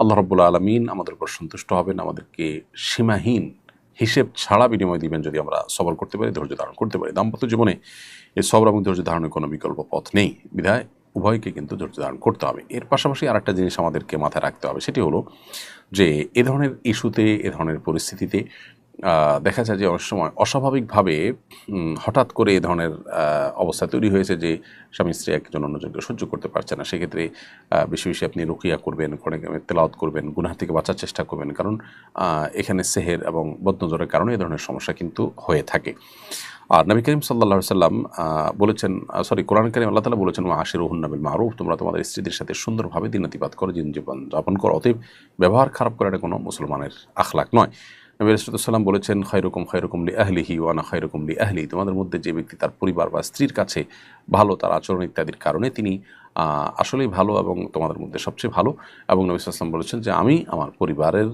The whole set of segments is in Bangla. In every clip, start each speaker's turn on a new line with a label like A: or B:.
A: আল্লাহ রব্বুল্লা আলমিন আমাদের উপর সন্তুষ্ট হবেন, আমাদেরকে সীমাহীন হিসেব ছাড়া বিনিময় দিবেন যদি আমরা সবর করতে পারি, ধৈর্য ধারণ করতে পারি। দাম্পত্য জীবনে এই সবর এবং ধৈর্য ধারণের কোনো বিকল্প পথ নেই। বিধায় উভয়কে কিন্তু ধৈর্য ধারণ করতে হবে। এর পাশাপাশি আরেকটা জিনিস আমাদেরকে মাথায় রাখতে হবে, সেটি হলো যে এ ধরনের ইস্যুতে, এ ধরনের পরিস্থিতিতে দেখা যায় যে অনেক সময় অস্বাভাবিকভাবে হঠাৎ করে এ ধরনের অবস্থা তৈরি হয়েছে যে স্বামী স্ত্রী একজন অন্যজনকে সহ্য করতে পারছে না। সেক্ষেত্রে বেশি বেশি আপনি রুকিয়া করবেন কোরআন তেলাওয়াত করবেন, গুনাহ থেকে বাঁচার চেষ্টা করবেন। কারণ এখানে সেহের এবং বদনজরের কারণে এ ধরনের সমস্যা কিন্তু হয়ে থাকে। আর নবী করিম সাল্লা সাল্লাম বলেছেন সরি, কোরআন করিম আল্লাহ তালা বলেছেন আশির রহুন্নাবিল মারুফ তোমরা তোমাদের স্ত্রীদের সাথে সুন্দরভাবে দিনাতিপাত করো জীবন যাপন করো। অতএব, ব্যবহার খারাপ করাটা কোনো মুসলমানের আখলাক নয়। নবী রসুলাম বলেছেন খৈরকম খৈরকমলি আহলিহি ওয়ানা খৈরকমলি আহলি তোমাদের মধ্যে যে ব্যক্তি তার পরিবার বা স্ত্রীর কাছে ভালো, তার আচরণ ইত্যাদির কারণে তিনি আসলেই ভালো এবং তোমাদের মধ্যে সবচেয়ে ভালো। এবং নবী সাল্লাম বলেছেন যে, আমি আমার পরিবারের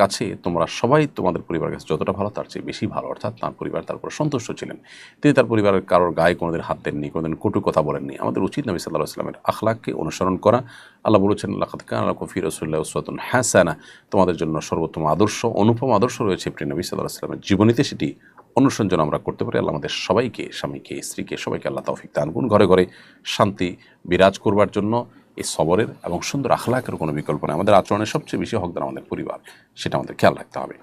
A: কাছে তোমরা সবাই তোমাদের পরিবারের কাছে যতটা ভালো, তার চেয়ে বেশি ভালো। অর্থাৎ তার পরিবার তার উপর সন্তুষ্ট ছিলেন। তিনি তার পরিবারের কারোর গায়ে কোনোদিন হাত দেননি, কোনোদিন কটু কথা বলেননি। আমাদের উচিত নবী সাল্লাহ সাল্লামের আখলাককে অনুসরণ করা। আল্লাহ বলেছেন আল্লাহ খান আল্লাহ কফি রসুল্লাহ উসওয়াতুন হাসানা। তোমাদের জন্য সর্বোত্তম আদর্শ, অনুপম আদর্শ রয়েছে প্রিয় নবী সাল্লাহ সাল্লামের জীবনীতে সেটি অনুসরণ যেন আমরা করতে পারি। আল্লাহ আমাদের সবাইকে, স্বামীকে, স্ত্রীকে সবাইকে আল্লাহ তৌফিক দান করুন। ঘরে ঘরে শান্তি বিরাজ করবার জন্য এই সবরের এবং সুন্দর আখলাকের কোনো বিকল্প নেই। আমাদের আচরণের সবচেয়ে বেশি হকদার আমাদের পরিবার, সেটা আমাদের খেয়াল রাখতে হবে।